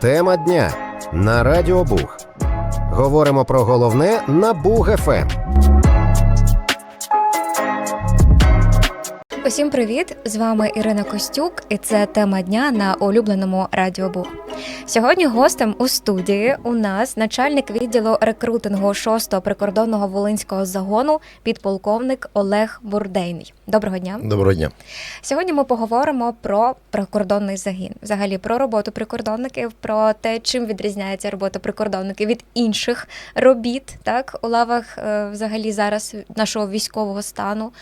Тема дня на Радіо Буг. Говоримо про головне на Буг Усім привіт! З вами Ірина Костюк, і це тема дня на улюбленому Радіо Буг. Сьогодні гостем у студії у нас начальник відділу рекрутингу 6-го прикордонного волинського загону, підполковник Олег Бурдейний. Доброго дня! Доброго дня. Сьогодні ми поговоримо про прикордонний загін, взагалі про роботу прикордонників, про те, чим відрізняється робота прикордонників від інших робіт, так у лавах е, взагалі зараз нашого військового стану.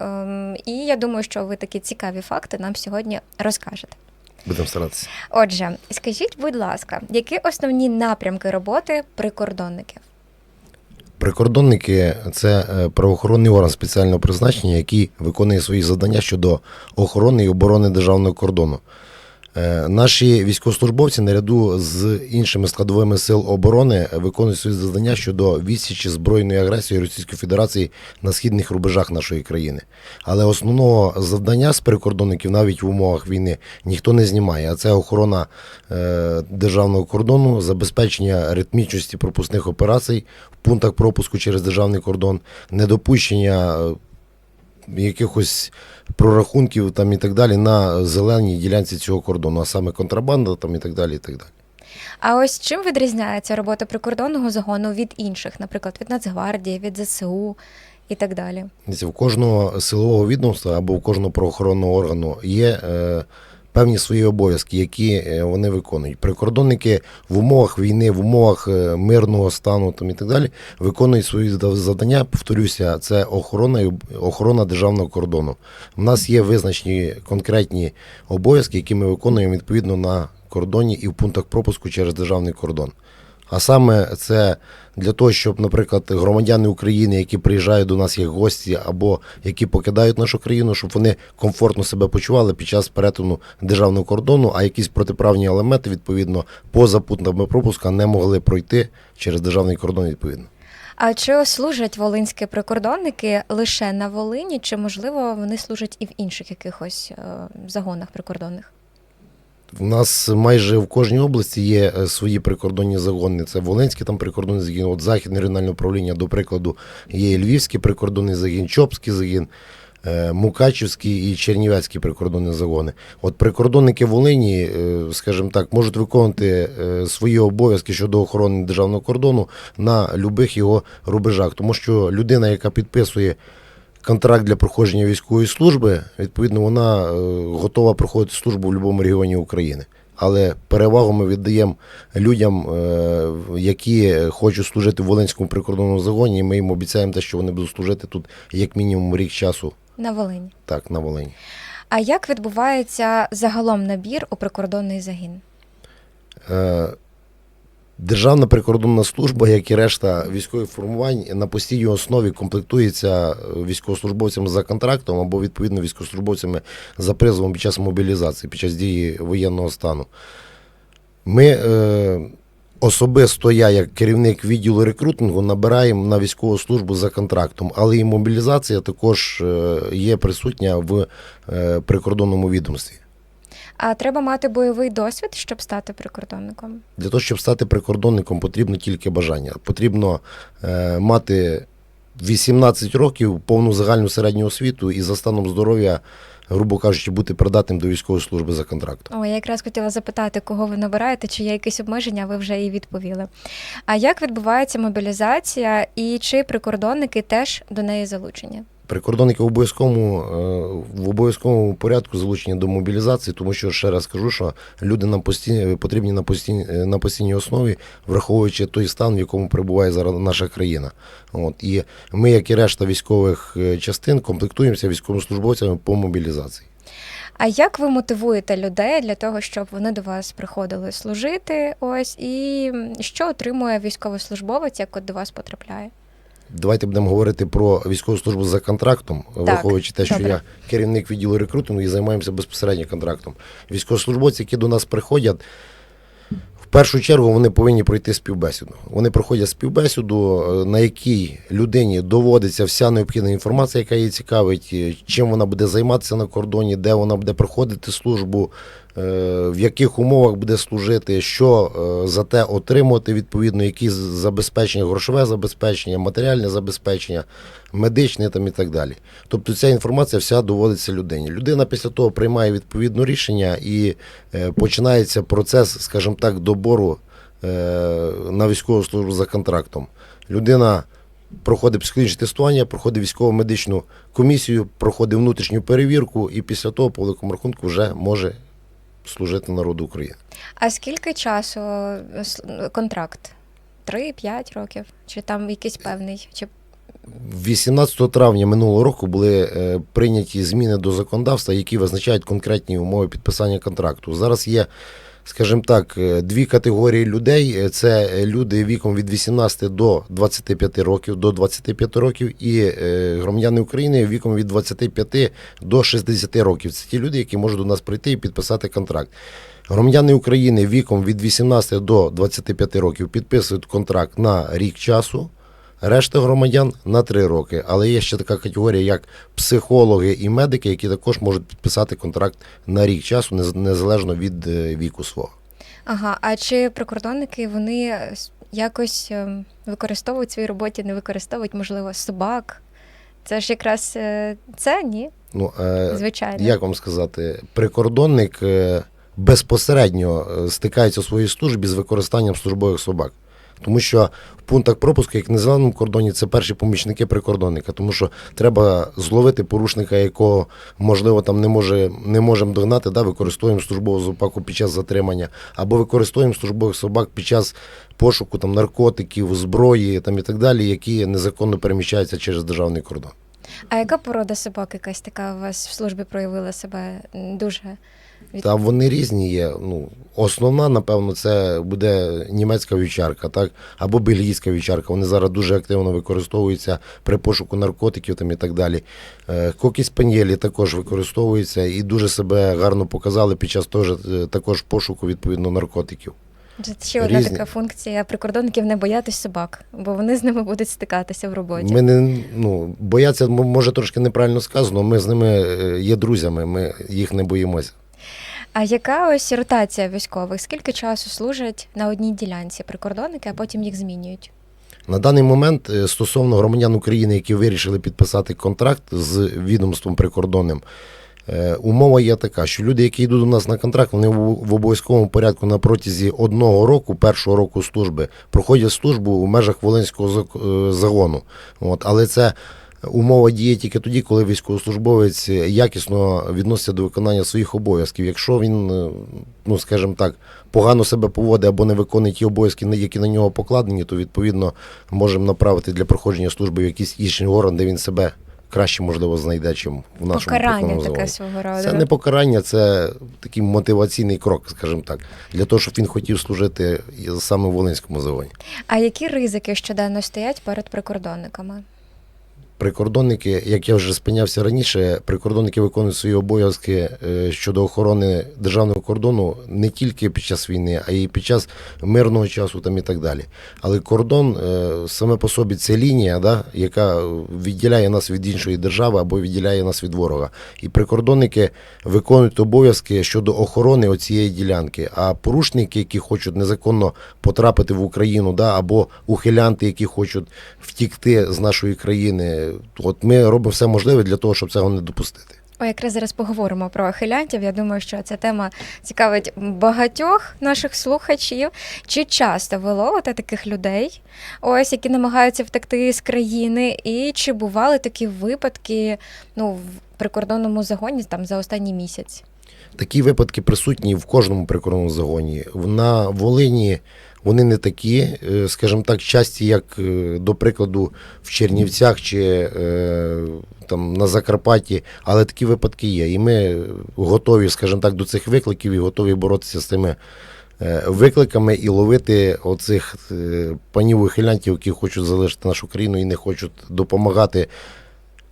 Ем, І я думаю, що ви такі цікаві факти нам сьогодні розкажете. Будемо старатися. Отже, скажіть, будь ласка, які основні напрямки роботи прикордонників? Прикордонники це е, правоохоронний орган спеціального призначення, який виконує свої завдання щодо охорони і оборони державного кордону. Е, Наші військовослужбовці наряду з іншими складовими сил оборони виконують свої завдання щодо відсічі збройної агресії Російської Федерації на східних рубежах нашої країни. Але основного завдання з прикордонників навіть в умовах війни ніхто не знімає. А це охорона е, державного кордону, забезпечення ритмічності пропускних операцій в пунктах пропуску через державний кордон, недопущення якихось прорахунків там і так далі на зеленій ділянці цього кордону, а саме контрабанда там і так далі. І так далі. А ось чим відрізняється робота прикордонного загону від інших, наприклад, від Нацгвардії, від ЗСУ і так далі? У кожного силового відомства або у кожного правоохоронного органу є е, певні свої обов'язки, які е, вони виконують. Прикордонники в умовах війни, в умовах е, мирного стану там і так далі виконують свої завдання. Повторюся, це охорона і охорона державного кордону. У нас є визначені конкретні обов'язки, які ми виконуємо відповідно на кордоні і в пунктах пропуску через державний кордон. А саме це для того, щоб, наприклад, громадяни України, які приїжджають до нас як гості, або які покидають нашу країну, щоб вони комфортно себе почували під час перетину державного кордону, а якісь протиправні елементи, відповідно, поза пунктами пропуска не могли пройти через державний кордон відповідно. А чи служать волинські прикордонники лише на Волині, чи можливо вони служать і в інших якихось е, загонах прикордонних? У нас майже в кожній області є е, свої прикордонні загони. Це Волинський там прикордонний загін, от Західне регіональне управління, до прикладу, є Львівський прикордонний загін, Чопський загін, е, Мукачівський і Чернівецький прикордонні загони. От прикордонники Волині, е, скажімо так, можуть виконувати свої обов'язки щодо охорони державного кордону на любих його рубежах, тому що людина, яка підписує контракт для проходження військової служби, відповідно, вона е, готова проходити службу в будь-якому регіоні України. Але перевагу ми віддаємо людям, е, які хочуть служити в Волинському прикордонному загоні. і Ми їм обіцяємо те, що вони будуть служити тут як мінімум рік часу, На Волині. так, на Волині. А як відбувається загалом набір у прикордонний загін? Державна прикордонна служба, як і решта військових формувань, на постійній основі комплектується е, військовослужбовцями за контрактом або відповідно військовослужбовцями за призовом під час мобілізації, під час дії воєнного стану. Ми е, особисто я, як керівник відділу рекрутингу, набираємо на військову службу за контрактом, але і мобілізація також е, є присутня в е, прикордонному відомстві. А треба мати бойовий досвід, щоб стати прикордонником? Для того, щоб стати прикордонником, потрібно тільки бажання. Потрібно е, мати 18 років, повну загальну середню освіту і за станом здоров'я, грубо кажучи, бути придатним до військової служби за контрактом. О, я якраз хотіла запитати, кого ви набираєте, чи є якісь обмеження, ви вже і відповіли. А як відбувається мобілізація і чи прикордонники теж до неї залучені? Прикордонники в обов'язковому, е, в обов'язковому порядку залучені до мобілізації, тому що ще раз кажу, що люди нам постійно потрібні на постійній, на постійній основі, враховуючи той стан, в якому перебуває зараз наша країна. От і ми, як і решта військових е, частин, комплектуємося військовослужбовцями по мобілізації. А як ви мотивуєте людей для того, щоб вони до вас приходили служити? Ось і що отримує військовослужбовець, як от до вас потрапляє? Давайте будемо говорити про військову службу за контрактом, враховуючи те, що добре. я керівник відділу рекрутингу і займаємося безпосередньо контрактом. Військовослужбовці, які до нас приходять, першу чергу вони повинні пройти співбесіду. Вони проходять співбесіду, е, на якій людині доводиться вся необхідна інформація, яка її цікавить, е, чим вона буде займатися на кордоні, де вона буде проходити службу, е, в яких умовах буде служити, що за те отримувати відповідно, які забезпечення, грошове забезпечення, матеріальне забезпечення, медичне там і так далі. Тобто ця інформація вся доводиться людині. Людина після того приймає відповідне рішення і починається процес, скажімо так, добору е, на військову службу за контрактом. Людина проходить психологічне тестування, проходить військово-медичну комісію, проходить внутрішню перевірку і після того, по великому рахунку, вже може служити народу України. А скільки часу е, контракт? Три-п'ять років? Чи там якийсь певний? Чи 18 травня минулого року були е, прийняті зміни до законодавства, які визначають конкретні умови підписання контракту. Зараз є, скажімо так, е, дві категорії людей: Е, це люди віком від 18 до 25 років, до 25 років, і е, громадяни України віком від 25 до 60 років. Це ті люди, які можуть до нас прийти і підписати контракт. Громадяни України віком від 18 до 25 років підписують контракт на рік часу. Решта громадян на 3 роки. Але є ще така категорія, як психологи і медики, які також можуть підписати контракт на рік часу, нез- незалежно від е, віку свого. ага, а чи прикордонники вони якось ем, використовують в своїй роботі, не використовують, можливо, собак? Це ж якраз е, це ні, Ну, е, звичайно. як вам сказати, прикордонник безпосередньо стикається у своїй службі з використанням службових собак. Тому що в пунктах пропуску, як на зеленому кордоні, це перші помічники прикордонника, тому що треба зловити порушника, якого можливо там не може не можемо догнати, да, використовуємо службову собаку під час затримання, або використовуємо службових собак під час пошуку там наркотиків, зброї там і так далі, які незаконно переміщаються через державний кордон. А яка порода собак якась така у вас в службі проявила себе дуже? Від- Та вони різні є. Ну, основна, напевно, це буде німецька вівчарка, так, або бельгійська вівчарка. Вони зараз дуже активно використовуються при пошуку наркотиків там і так далі. Е, Кокі спанієлі також використовуються і дуже себе гарно показали під час теж, е, також пошуку відповідно наркотиків. Це ще одна різні. така функція прикордонників не боятись собак, бо вони з ними будуть стикатися в роботі. Ми не ну, бояться, може трошки неправильно сказано. Ми з ними е, є друзями, ми їх не боїмося. А яка ось ротація військових? Скільки часу служать на одній ділянці прикордонники, а потім їх змінюють? На даний момент е, стосовно громадян України, які вирішили підписати контракт з відомством прикордонним, е, умова є така, що люди, які йдуть до нас на контракт, вони в обов'язковому порядку на протязі одного року, першого року служби, проходять службу в межах Волинського е, загону. От, але це умова діє тільки тоді, коли військовослужбовець якісно відноситься до виконання своїх обов'язків. Якщо він, е, ну скажімо так, погано себе поводить або не виконує ті обов'язки, які на нього покладені, то відповідно можемо направити для проходження служби в якийсь інший орган, де він себе краще можливо знайде, чим в нашому Покарання таке свого роду. Це не покарання, це такий мотиваційний крок, скажімо так, для того, щоб він хотів служити саме в Волинському загоні. А які ризики щоденно стоять перед прикордонниками? Прикордонники, як я вже спинявся раніше, прикордонники виконують свої обов'язки е, щодо охорони державного кордону не тільки під час війни, а й під час мирного часу там і так далі. Але кордон е, саме по собі це лінія, да, яка відділяє нас від іншої держави або відділяє нас від ворога. І прикордонники виконують обов'язки щодо охорони оцієї ділянки. А порушники, які хочуть незаконно потрапити в Україну, да, або ухилянти, які хочуть втікти з нашої країни, от ми робимо все можливе для того, щоб цього не допустити. О, якраз зараз поговоримо про ахилянтів. Я думаю, що ця тема цікавить багатьох наших слухачів. Чи часто ви ловите таких людей, ось які намагаються втекти з країни, і чи бували такі випадки ну, в прикордонному загоні там за останній місяць? Такі випадки присутні в кожному прикордонному загоні. На Волині вони не такі, е, скажімо так, часті, як, е, до прикладу, в Чернівцях чи е, там, на Закарпатті, але такі випадки є. І ми готові, скажімо так, до цих викликів і готові боротися з цими викликами і ловити оцих панів ухилянтів, які хочуть залишити нашу країну і не хочуть допомагати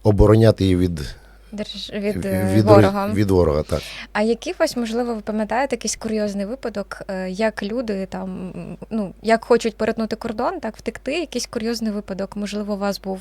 обороняти її від Держ... від, е, від, ворога. від ворога. Так. А які ось, можливо, ви пам'ятаєте якийсь курйозний випадок, е, як люди там, ну, як хочуть перетнути кордон, так втекти, якийсь курйозний випадок, можливо, у вас був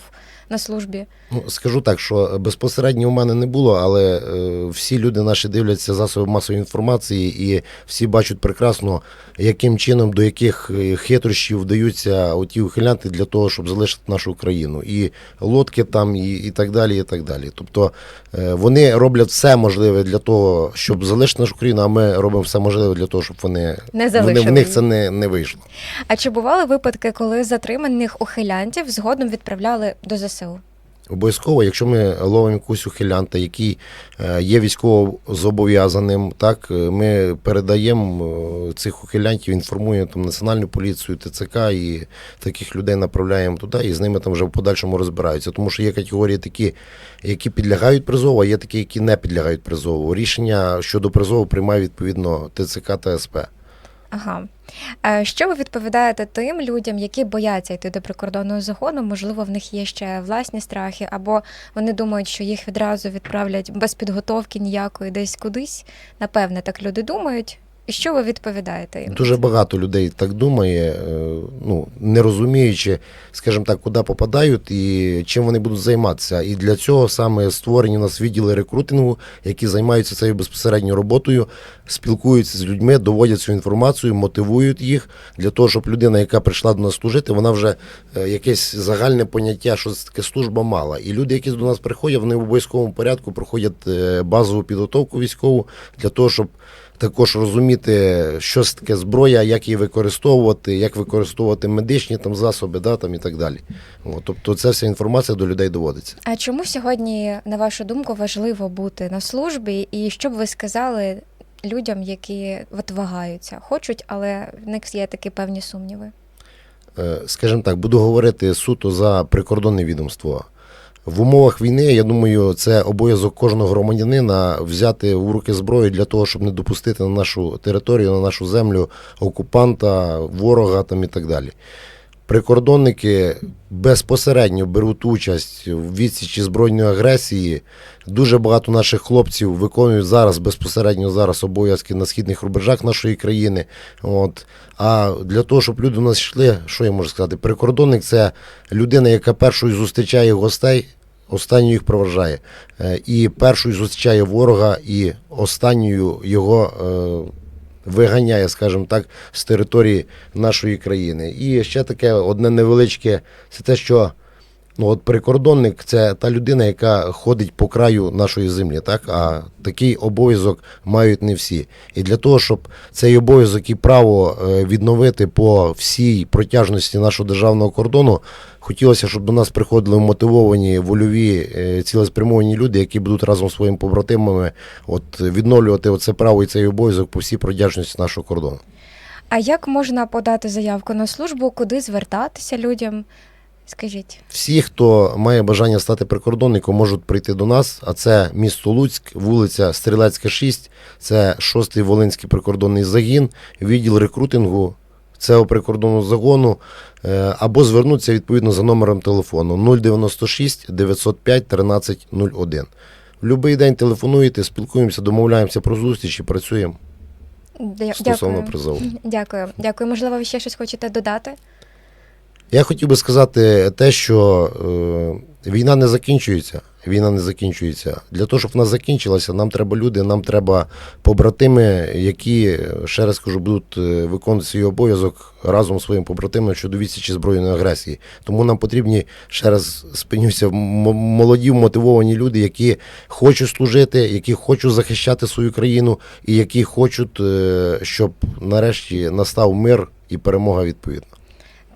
на службі? Ну, скажу так, що безпосередньо у мене не було, але е, всі люди наші дивляться засоби масової інформації і всі бачать прекрасно, яким чином до яких е, хитрощів вдаються оті ухилянти для того, щоб залишити нашу країну. І лодки там, і, і так далі. і так далі. Тобто е, вони роблять все можливе для того, щоб залишити нашу країну, а ми робимо все можливе для того, щоб вони, Не вони в них це не, не вийшло. А чи бували випадки, коли затриманих ухилянтів згодом відправляли до ЗСУ? Обов'язково, якщо ми ловимо якусь ухилянта, який е, є військово зобов'язаним, так е, ми передаємо е, цих ухилянтів, інформуємо там національну поліцію, ТЦК і таких людей направляємо туди, і з ними там вже в подальшому розбираються. Тому що є категорії такі, які підлягають призову, а є такі, які не підлягають призову. Рішення щодо призову приймає відповідно ТЦК та СП. Ага. Е, Що ви відповідаєте тим людям, які бояться йти до прикордонного загону? Можливо, в них є ще власні страхи, або вони думають, що їх відразу відправлять без підготовки ніякої десь кудись. Напевне, так люди думають. І що ви відповідаєте їм? Дуже багато людей так думає, е, ну не розуміючи, скажімо так, куди попадають і чим вони будуть займатися. І для цього саме створені у нас відділи рекрутингу, які займаються цією безпосередньою роботою, спілкуються з людьми, доводять цю інформацію, мотивують їх для того, щоб людина, яка прийшла до нас служити, вона вже е, якесь загальне поняття, що це таке служба мала. І люди, які до нас приходять, вони в обов'язковому порядку проходять е, базову підготовку військову для того, щоб також розуміти, що це таке зброя, як її використовувати, як використовувати медичні там засоби, да, там і так далі. От, тобто ця вся інформація до людей доводиться. А чому сьогодні, на вашу думку, важливо бути на службі? І що б ви сказали людям, які от вагаються, хочуть, але в них є такі певні сумніви? Е, Скажімо так, буду говорити суто за прикордонне відомство. В умовах війни, я думаю, це обов'язок кожного громадянина взяти в руки зброю для того, щоб не допустити на нашу територію, на нашу землю окупанта, ворога там і так далі. Прикордонники безпосередньо беруть участь в відсічі збройної агресії. Дуже багато наших хлопців виконують зараз безпосередньо зараз обов'язки на східних рубежах нашої країни. От. А для того, щоб люди у нас йшли, що я можу сказати? Прикордонник це людина, яка першою зустрічає гостей, останньою їх проважає. Е, І першою зустрічає ворога, і останньою його. е, Виганяє, скажімо так, з території нашої країни. І ще таке одне невеличке, це те, що ну, от прикордонник це та людина, яка ходить по краю нашої землі, так? А такий обов'язок мають не всі. І для того, щоб цей обов'язок і право е, відновити по всій протяжності нашого державного кордону, хотілося, щоб до нас приходили мотивовані, вольові, е, цілеспрямовані люди, які будуть разом з своїми побратимами от, відновлювати оце право і цей обов'язок по всій протяжності нашого кордону. А як можна подати заявку на службу, куди звертатися людям? Скажіть. Всі, хто має бажання стати прикордонником, можуть прийти до нас. А це місто Луцьк, вулиця Стрілецька, 6, це 6-й Волинський прикордонний загін, відділ рекрутингу цього прикордонного загону, е, або звернутися відповідно за номером телефону 096 905 13 01. В будь-який день телефонуєте, спілкуємося, домовляємося про зустріч і працюємо Дя- стосовно Дякую. призову. Дякую. Дякую. Можливо, ви ще щось хочете додати? Я хотів би сказати те, що е, війна не закінчується. Війна не закінчується. Для того, щоб вона закінчилася, нам треба люди, нам треба побратими, які, ще раз кажу, будуть е, виконувати свій обов'язок разом з своїм побратимом щодо відсічі збройної агресії. Тому нам потрібні, ще раз спинюся, молоді, мотивовані люди, які хочуть служити, які хочуть захищати свою країну і які хочуть, е, щоб нарешті настав мир і перемога відповідна.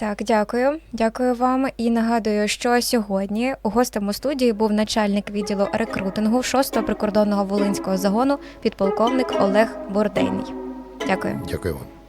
Так, дякую. Дякую вам. І нагадую, що сьогодні гостем у студії був начальник відділу рекрутингу 6-го прикордонного волинського загону, підполковник Олег Бордейний. Дякую. Дякую вам.